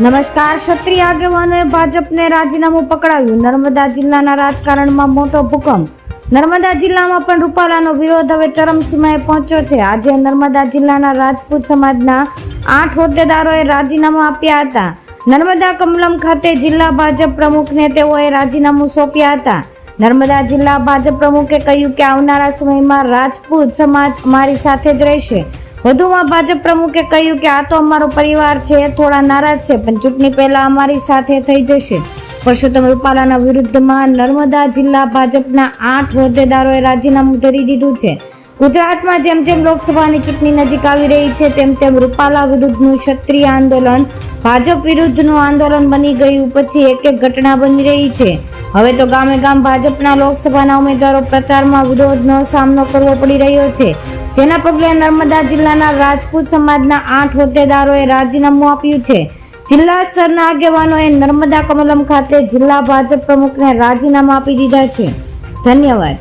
નમસ્કાર, ક્ષત્રિય આગેવાનોએ ભાજપને રાજીનામું પકડાવ્યું. નર્મદા જિલ્લાના રાજકારણમાં મોટો ભૂકંપ. નર્મદા જિલ્લામાં પણ રૂપાલાનો વિરોધ હવે ચરમસીમાએ પહોંચ્યો છે. આજે નર્મદા જિલ્લાના રાજપૂત સમાજના આઠ હોદ્દેદારોએ રાજીનામું આપ્યા હતા. નર્મદા કમલમ ખાતે જિલ્લા ભાજપ પ્રમુખને તેઓએ રાજીનામું સોંપ્યા હતા. નર્મદા જિલ્લા ભાજપ પ્રમુખે કહ્યું કે આવનારા સમયમાં રાજપૂત સમાજ અમારી સાથે જ રહેશે. વધુમાં ભાજપ પ્રમુખે કહ્યું કે આ તો અમારો પરિવાર છે, થોડા નારાજ છે, પણ ચૂંટણી પહેલા અમારી સાથે થઈ જશે. પરસોત્તમ રૂપાલાના વિરુદ્ધમાં નર્મદા જિલ્લા ભાજપના આઠ હોદ્દેદારોએ રાજીનામું ધરી દીધું છે. ગુજરાતમાં જેમ જેમ લોકસભાની ચૂંટણી નજીક આવી રહી છે, તેમ તેમ રૂપાલા વિરુદ્ધનું ક્ષત્રિય આંદોલન ભાજપ વિરુદ્ધનું આંદોલન બની ગયું પછી એક એક ઘટના બની રહી છે. હવે તો ગામે ગામ ભાજપના લોકસભાના ઉમેદવારો પ્રચારમાં વિરોધનો સામનો કરવો પડી રહ્યો છે. જેના પગલે નર્મદા જિલ્લાના રાજપૂત સમાજના આઠ હોદ્દેદારોએ રાજીનામું આપ્યું છે. જિલ્લા સ્તરના આગેવાનોએ નર્મદા કમલમ ખાતે જિલ્લા ભાજપ પ્રમુખને રાજીનામું આપી દીધા છે. ધન્યવાદ.